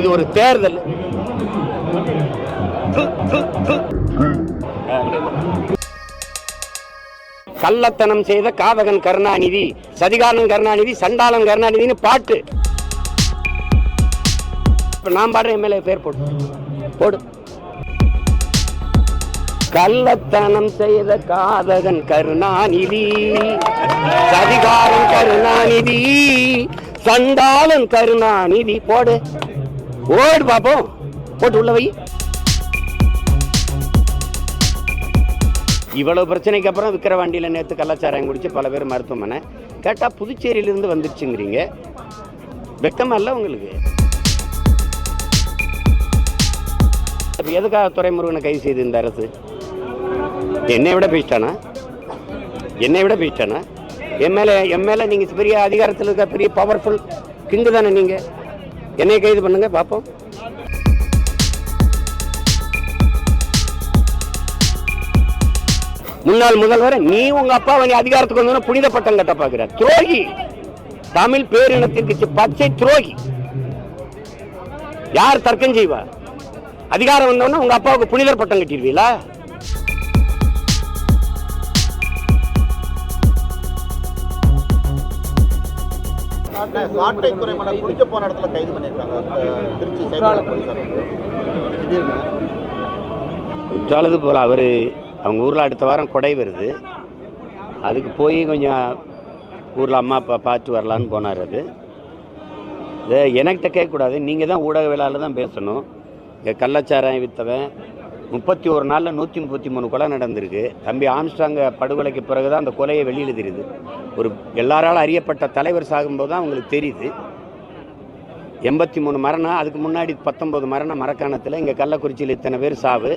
இது ஒரு தேர்தல். கள்ளத்தனம் செய்த காதகன் கருணாநிதி சதிகாரன் கருணாநிதி சண்டாளன் கருணாநிதினு பாட்டு. இப்ப நான் பாடுற எம்எல்ஏ பேர் போடு. போடு. கள்ளத்தனம் செய்த காதகன் கருணாநிதி சதிகாரன் கருணாநிதி சண்டாளன் கருணாநிதி போடு. ஓடு பாப்போம். போட்டு உள்ள வை. இவ்வளவு பிரச்சனைக்கு அப்புறம் விக்கிரவாண்டியில் நேற்று கலாச்சாரம் குடிச்சு பல பேர் மருத்துவமனை. கேட்டால் புதுச்சேரியிலிருந்து வந்துருச்சுங்கிறீங்க. வெக்கமா இல்லை உங்களுக்கு? அப்போ எதுக்காக துறைமுருகனை கைது செய்து இந்த அரசு? என்னை விட பேசிட்டானா என்னை விட பேசிட்டானா எம்எல்ஏ மேலே மேலே நீங்கள் பெரிய அதிகாரத்தில் இருக்க பெரிய பவர்ஃபுல் கிங்கு தானே நீங்கள் என்னை கைது பண்ணுங்க பார்ப்போம் முன்னாள் முதல்வர் நீ உங்க அப்பாவை நீ அதிகாரத்துக்கு வந்தோன்னா புனித பட்டம் கட்ட பாக்குற துரோகி. தமிழ் பேரினத்திற்கு பச்சை துரோகி. யார் தர்க்கம் செய்வா? அதிகாரம் வந்தோன்னா உங்க அப்பாவுக்கு புனிதர் பட்டம் கட்டிடுவீங்களா? சாட்டை துறைமுறை குடிக்க போன இடத்துல கைது பண்ணியிருக்காங்க. அஹ் திருச்சி போலீசார். போல அவர் அவங்க ஊரில் அடுத்த வாரம் கொடை வருது. அதுக்கு போய் கொஞ்சம் ஊரில் அம்மா அப்பா பார்த்து வரலான்னு போனார் அது. இதை எனக்கிட்ட கேட்கக்கூடாது. நீங்கள் தான் ஊடகவியலாளர் தான் பேசணும். இங்கே கள்ளச்சாராயம் வித்தவன் முப்பத்தி ஒரு நாளில் நூற்றி முப்பத்தி மூணு கொலை நடந்திருக்கு. தம்பி ஆம்ஸ்டாங்க படுகொலைக்கு பிறகு தான் அந்த கொலையை வெளியில் தெரியுது ஒரு எல்லாராலும் அறியப்பட்ட தலைவர் சாகும்போது தான் அவங்களுக்கு தெரியுது. எண்பத்தி மூணு மரணம் அதுக்கு முன்னாடி பத்தொம்பது மரணம் மரக்காணத்தில் இங்கே கள்ளக்குறிச்சியில் இத்தனை பேர் சாவு.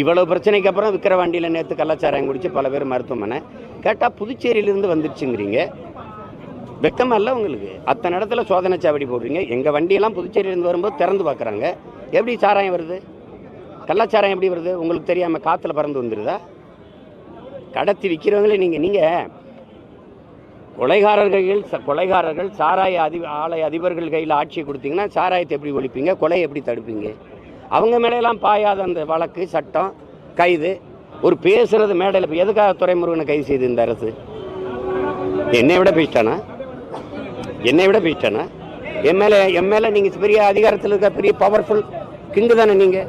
இவ்வளோ பிரச்சனைக்கு அப்புறம் விக்கிரவாண்டியில் நேற்று கள்ளச்சாராயம் குடிச்சு பல பேர் மருத்துவமனை. கேட்டால் புதுச்சேரியிலேருந்து வந்துருச்சுங்கிறீங்க. வெக்கமாக இல்லை உங்களுக்கு? அத்தனை இடத்துல சோதனை சாவடி போடுறீங்க. எங்கள் வண்டியெல்லாம் புதுச்சேரியிலேருந்து வரும்போது திறந்து பார்க்குறாங்க எப்படி சாராயம் வருது? கள்ளாச்சாரம் எப்படி வருது? உங்களுக்கு தெரியாமல் காற்றுல பறந்து வந்துடுதா கடத்தி விற்கிறவங்களே நீங்கள் நீங்கள் கொலைகாரர்கள் ச- கொலைகாரர்கள் சாராய அதி ஆலை அதிபர்கள் கையில் ஆட்சியை கொடுத்தீங்கன்னா சாராயத்தை எப்படி ஒழிப்பீங்க? கொலையை எப்படி தடுப்பீங்க? அவங்க மேலையெல்லாம் பாயாத அந்த வழக்கு சட்டம் கைது. ஒரு பேசுறது மேடையில் இப்போ எதுக்காக துறைமுருகனை கைது செய்து இந்த அரசு? என்னை விட பேசிட்டானா என்னை விட பேசிட்டானா என் மேலே என் மேலே நீங்கள் பெரிய அதிகாரத்தில் இருக்க பெரிய பவர்ஃபுல் கிங்கு தானே நீங்கள்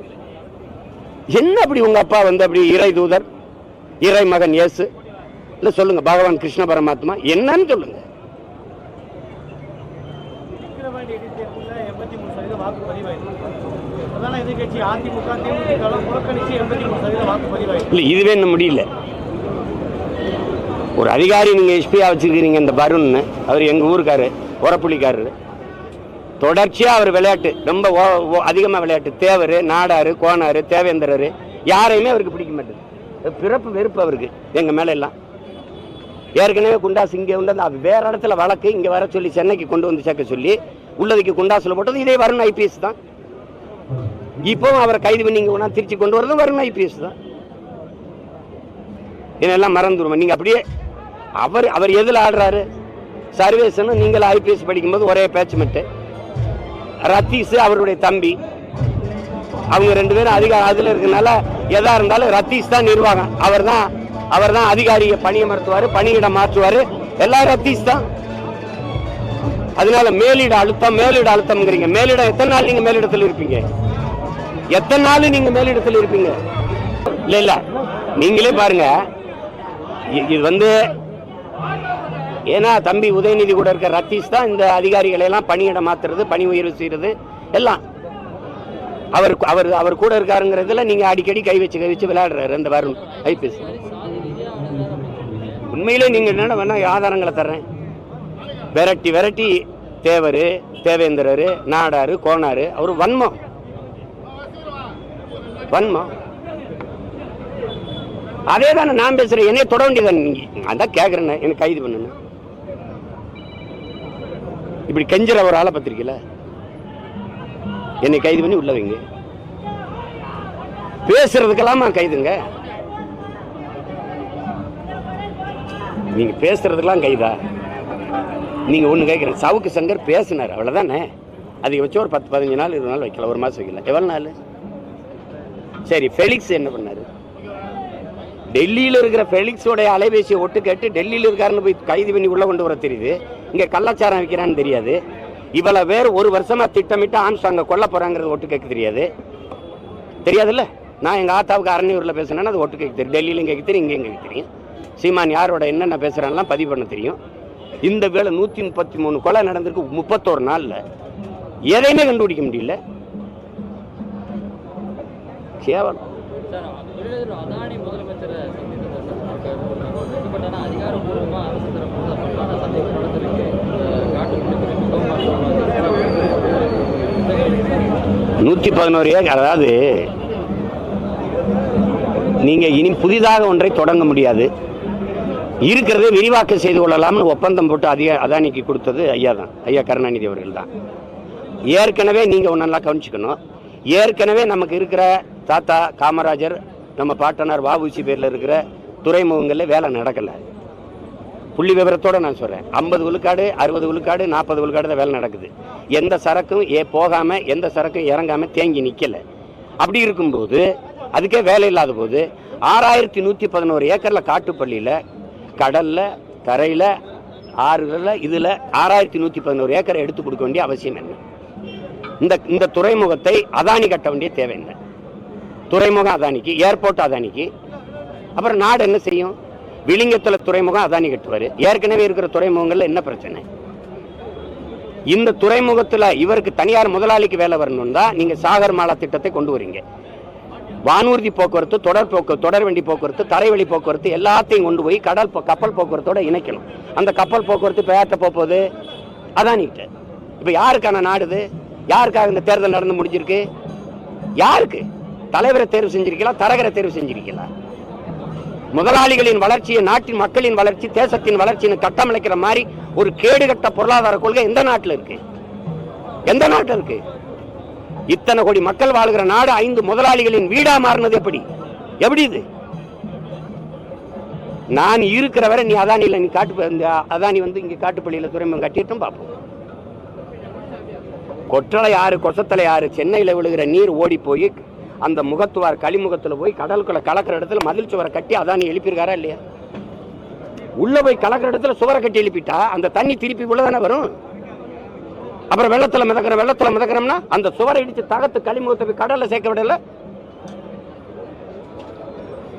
என்ன அப்படி உங்க அப்பா வந்து அப்படி இறை தூதர் இறை மகன் இயேசு? இல்ல சொல்லுங்க பகவான் கிருஷ்ண பரமாத்மா என்னன்னு சொல்லுங்க. இல்லை இதுவே இன்னும் முடியல. ஒரு அதிகாரி நீங்கள் எஸ்பியா வச்சுருக்கிறீங்க இந்த பருன்னு. அவர் எங்கள் ஊருக்காரு உரப்புள்ளிக்காரரு தொடர்ச்சியாக அவர் விளையாட்டு ரொம்ப அதிகமாக விளையாட்டு. தேவர் நாடார் கோனார் தேவேந்திரர் யாரையுமே அவருக்கு பிடிக்க மாட்டேது பிறப்பு வெறுப்பு அவருக்கு எங்கள் மேலே எல்லாம் ஏற்கனவே குண்டாசு இங்கே உண்டு அது வேற இடத்துல வழக்கு இங்கே வர சொல்லி சென்னைக்கு கொண்டு வந்து சேர்க்க சொல்லி உள்ளதுக்கு குண்டாசில் போட்டது இதே வருண் ஐபிஎஸ் தான். இப்போவும் அவரை கைது பண்ணி இங்கே ஒன்றா திருச்சி கொண்டு வரதும் வருண் ஐபிஎஸ் தான். இதெல்லாம் மறந்துடுவோம் நீங்கள் அப்படியே அவர் அவர் எதில் ஆடுறாரு? சர்வேஸ்ன்னு நீங்கள் ஐபிஎஸ் படிக்கும்போது ஒரே பேச்சு மட்டு ரத்தீஸ் அவருடைய தம்பி. அவங்க ரெண்டு பேரும் அதிகாரி அதில் இருக்கனால எதா இருந்தாலும் ரத்தீஸ் தான் நிர்வாகம். அவர் தான் அவர் தான் அதிகாரியை பணியமர்த்துவார் பணியிடம் மாற்றுவார். எல்லாம் ரத்தீஸ் தான். அதனால மேலிட அழுத்தம் மேலிட அழுத்தம்ங்கிறீங்க. மேலிடம் எத்தனை நாள் நீங்க மேலிடத்தில் இருப்பீங்க? எத்தனை நாள் நீங்க மேலிடத்தில் இருப்பீங்க? இல்ல இல்ல. நீங்களே பாருங்க. இது வந்து ஏன்னா தம்பி உதயநிதி கூட இருக்க ரத்தீஸ் தான் இந்த அதிகாரிகளை எல்லாம் பணியிடம் மாத்துறது பணி உயர்வு செய்யறது எல்லாம். அவர் அவர் அவர் கூட இருக்காருங்கிறதுல நீங்க அடிக்கடி கை வச்சு கை வச்சு விளையாடுறாரு இந்த வருண் ஐபிஎஸ். உண்மையிலே நீங்க என்ன வேணா ஆதாரங்களை தர்றேன். விரட்டி விரட்டி தேவர் தேவேந்திரர் நாடாரு கோனாரு அவர் வன்மம். வன்மம். அதே தானே நான் பேசுறேன் என்னைய தொட வேண்டியதானே நீங்க? அதான் கேட்குறேன் எனக்கு கைது பண்ணுங்க. இப்படி கெஞ்சுற ஒரு ஆளை பத்திரிக்கல என்னை கைது பண்ணி உள்ள வைங்க. பேசுறதுக்கெல்லாமா கைதுங்க? நீங்க பேசுறதுக்கெல்லாம் கைதா? நீங்க ஒண்ணு கேட்குறேன் சவுக்கு சங்கர் பேசினார் அவ்வளவுதானே? வச்சு ஒரு பத்து பதினஞ்சு நாள் இருபது நாள் வைக்கல ஒரு மாசம் வைக்கல. எவ்வளவு நாள்? சரி ஃபெலிக்ஸ் என்ன பண்ணாரு? டெல்லியில் இருக்கிற ஃபெலிக்ஸோடைய அலைபேசியை ஒட்டு கேட்டு டெல்லியில் இருக்காருன்னு போய் கைது பண்ணி உள்ளே கொண்டு வர தெரியுது. இங்கே கள்ளச்சாரம் வைக்கிறான்னு தெரியாது. இவ்வளோ பேர் ஒரு வருஷமாக திட்டமிட்டு அங்கே கொல்ல போகிறாங்கிறது ஒட்டு கேட்க தெரியாது. தெரியாதுல்ல? நான் எங்கள் ஆத்தாவுக்கு அரணியூரில் பேசுனேன்னா அது ஒட்டு கேட்க தெரியும். டெல்லியிலும் கேட்க தெரியும் இங்கேயும் கேட்க தெரியும். சீமான் யாரோட என்னென்ன பேசுறான்லாம் பதிவு பண்ண தெரியும். இந்த வேலை நூற்றி முப்பத்தி மூணு கொலை நடந்திருக்கு முப்பத்தோரு நாளில். எதையுமே கண்டுபிடிக்க முடியல. கேவலம். சார் விருதுநகர் அதானி முதலமைச்சரை சந்தித்ததை. சார் பார்க்கப்பட்டானா அதிகாரப்பூர்வமாக அரசு தரப்பு பல்லான சந்திப்பு நடந்திருக்கு நூற்றி பதினோரு ஏக்கர் அதாவது நீங்கள் இனி புதிதாக ஒன்றை தொடங்க முடியாது. இருக்கிறதை விரிவாக்கம் செய்து கொள்ளலாம்னு ஒப்பந்தம் போட்டு அதிக அதானிக்கு கொடுத்தது ஐயா தான். ஐயா கருணாநிதி அவர்கள் தான். ஏற்கனவே நீங்கள் ஒன்றெல்லாம் கவனிச்சுக்கணும். ஏற்கனவே நமக்கு இருக்கிற தாத்தா காமராஜர் நம்ம பாட்டனார் வாபூசி பேரில் இருக்கிற துறைமுகங்களில் வேலை நடக்கலை. புள்ளி விவரத்தோடு நான் சொல்கிறேன் ஐம்பது விழுக்காடு அறுபது விழுக்காடு நாற்பது விழுக்காடு தான் வேலை நடக்குது. எந்த சரக்கும் ஏ போகாமல் எந்த சரக்கும் இறங்காமல் தேங்கி நிற்கலை அப்படி இருக்கும்போது அதுக்கே வேலை இல்லாத போது ஆறாயிரத்தி நூற்றி பதினோரு ஏக்கரில் காட்டுப்பள்ளியில் கடலில் தரையில் ஆறுகளில் இதில் ஆறாயிரத்தி நூற்றி பதினோரு ஏக்கரை எடுத்து கொடுக்க வேண்டிய அவசியம் என்ன? இந்த இந்த துறைமுகத்தை அதானி கட்ட வேண்டிய தேவை என்ன? துறைமுகம் அதானிக்கு ஏர்போர்ட் அதானிக்கு. அப்புறம் நாடு என்ன செய்யும்? விளிங்கத்தில் துறைமுகம் அதானி கட்டுவாரு. ஏற்கனவே இருக்கிற துறைமுகங்களில் என்ன பிரச்சனை? இந்த துறைமுகத்துல இவருக்கு தனியார் முதலாளிக்கு வேலை வரணும் தான் நீங்க சாகர் மாலா திட்டத்தை கொண்டு வரீங்க. வானூர்தி போக்குவரத்து தொடர் போக்கு தொடர் வண்டி போக்குவரத்து தரைவழி போக்குவரத்து எல்லாத்தையும் கொண்டு போய் கடல் கப்பல் போக்குவரத்தோட இணைக்கணும். அந்த கப்பல் போக்குவரத்து இப்போ யார்கிட்ட போகுது? அதானிக்கிட்ட. இப்போ யாருக்கான நாடுது யாருக்காக இந்த தேர்தல் நடந்து முடிஞ்சிருக்கு? யாருக்கு? தலைவரை தேர்வு செஞ்சிருக்கீங்களா? தரகரை தேர்வு செஞ்சிருக்கீங்களா? முதலாளிகளின் வளர்ச்சியை நாட்டின் மக்களின் வளர்ச்சி தேசத்தின் வளர்ச்சின்னு கட்டமைக்கிற மாதிரி ஒரு கேடுகட்ட பொருளாதார கொள்கை எந்த நாட்டில் இருக்கு? எந்த நாட்டில் இருக்கு? இத்தனை கோடி மக்கள் வாழ்கிற நாடு ஐந்து முதலாளிகளின் வீடா மாறினது எப்படி? எப்படி இது? நான் இருக்கிற வரை நீ அதானியில் நீ காட்டு அதானி வந்து இங்க காட்டுப்பள்ளியில் துறைமுகம் கட்டிட்டும் பார்ப்போம். கொற்றலை ஆறு கொசத்தலை ஆறு சென்னையில் விழுகிற நீர் ஓடி போய் அந்த முகத்துவார் கழிமுகத்தில் போய் கடலுக்குள்ள கலக்கிற இடத்துல மதில் சுவரை கட்டி அதானி எழுப்பியிருக்காரா இல்லையா? உள்ளே போய் கலக்கிற இடத்துல சுவரை கட்டி எழுப்பிட்டா அந்த தண்ணி திருப்பி உள்ளதானே வரும்? அப்புறம் வெள்ளத்தில் மிதக்கிற வெள்ளத்தில் மிதக்கிறோம்னா அந்த சுவரை இடித்து தகத்து கழிமுகத்தை போய் கடலில் சேர்க்க விடல?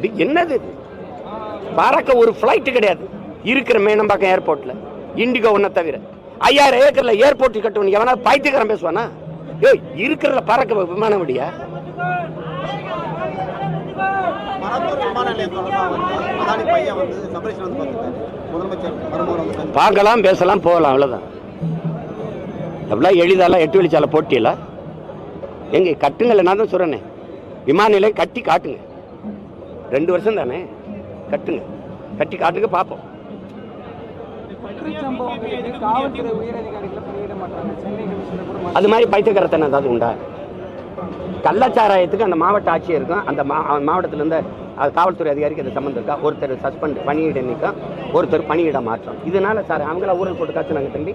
இது என்னது இது? பறக்க ஒரு ஃப்ளைட்டு கிடையாது. இருக்கிற மேனம்பாக்கம் ஏர்போர்ட்டில் இண்டிகோ ஒன்றை தவிர. ஐயாயிரம் ஏக்கர்ல ஏர்போர்ட் கட்டணும் எவனா பைத்தியக்காரன் பேசுவானா? ஏய் இருக்கிறல பறக்க விமானம் முடியா பார்க்கலாம் பேசலாம் போகலாம் அவ்வளோதான் அப்படிலாம் எளிதாலாம் எட்டு வெளிச்சால போட்டியில? எங்க கட்டுங்கள நான் தான் சொல்கிறேனே விமான நிலையம் கட்டி காட்டுங்க. ரெண்டு வருஷம் தானே? கட்டுங்க. கட்டி காட்டுங்க பார்ப்போம். அது மாதிரி பைத்தியக்காரத்தனம் ஏதாவது உண்டா? கள்ளச்சாராயத்துக்கு அந்த மாவட்ட ஆட்சியருக்கும் அந்த மா மாவட்டத்திலருந்து அது காவல்துறை அதிகாரிக்கு அது சம்மந்தம் இருக்கா? ஒருத்தர் சஸ்பெண்ட் பணியிட நீக்கம் ஒருத்தர் பணியிட மாற்றம். இதனால சார் அவங்கள ஊரல் போட்டு காய்ச்சினாங்க தம்பி.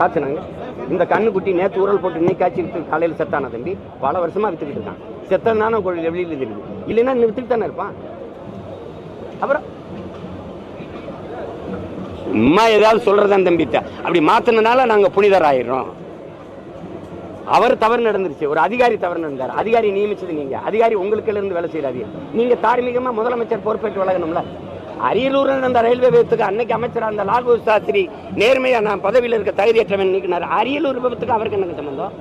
காய்ச்சினாங்க. இந்த கண்ணுக்குட்டி நேற்று ஊரல் போட்டு இன்னைக்கு காய்ச்சி காலையில் செத்தான தம்பி? பல வருஷமாக வித்துக்கிட்டு இருக்கான். செத்ததுனால வெளியில் தெரியுது இல்லைன்னா நீ வித்துக்கிட்டு தானே இருப்பான். அப்புறம் அம்மா ஏதாவது சொல்றதான் தம்பி அப்படி மாத்தினனால நாங்க புனிதர் ஆயிடுறோம் அவர் தவறு நடந்துருச்சு. ஒரு அதிகாரி தவறு நடந்தார். அதிகாரி நியமிச்சது நீங்க. அதிகாரி உங்களுக்கு இருந்து வேலை செய்யறாரு நீங்க தார்மீகமா முதலமைச்சர் பொறுப்பேற்று வழங்கணும்ல. அரியலூர் நடந்த ரயில்வே விபத்துக்கு அன்னைக்கு அமைச்சராக இருந்த லால்பு சாஸ்திரி நேர்மையா நான் பதவியில் இருக்க தகுதியற்றவன் நீக்கினார். அரியலூர் விபத்துக்கு அவருக்கு எனக்கு சம்பந்தம்?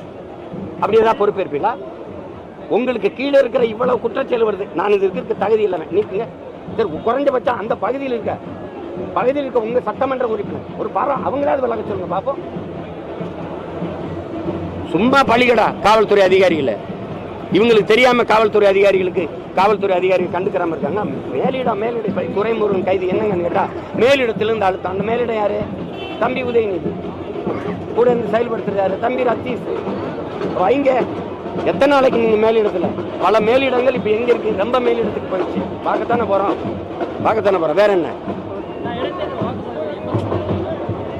அப்படி ஏதாவது பொறுப்பேற்பீங்களா? உங்களுக்கு கீழே இருக்கிற இவ்வளவு குற்றச்செயல் வருது. நான் இது இருக்கிறதுக்கு தகுதி இல்லைவன் நீக்குங்க. குறைஞ்சபட்சம் அந்த பகுதியில் இருக்க பகுதியில் இருக்க உங்கள் சட்டமன்ற உறுப்பினர். ஒரு பாரம் அவங்களாவது விளக்க சொல்லுங்க பார்ப்போம் சும்மா பழிகடா காவல்துறை அதிகாரிகளை. இவங்களுக்கு தெரியாம காவல்துறை அதிகாரிகளுக்கு காவல்துறை அதிகாரிகள் கண்டுக்கிறாம இருக்காங்க. மேலிடம் மேலிட துறைமுருகன் கைது என்னங்கன்னு கேட்டா மேலிடத்திலிருந்து அழுத்தம் அந்த மேலிடம் யாரு? தம்பி உதயநிதி. கூட இருந்து செயல்படுத்துறாரு யாரு தம்பி ரத்தீஷ் வைங்க எத்தனை நாளைக்கு நீங்க மேலிடத்துல? பல மேலிடங்கள் இப்ப எங்க இருக்கு? ரொம்ப மேலிடத்துக்கு போயிடுச்சு. பார்க்கத்தானே போறோம். பார்க்கத்தானே போறோம். வேற என்ன?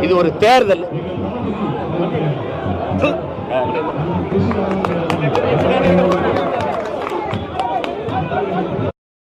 இது ஒரு தேர்தல்.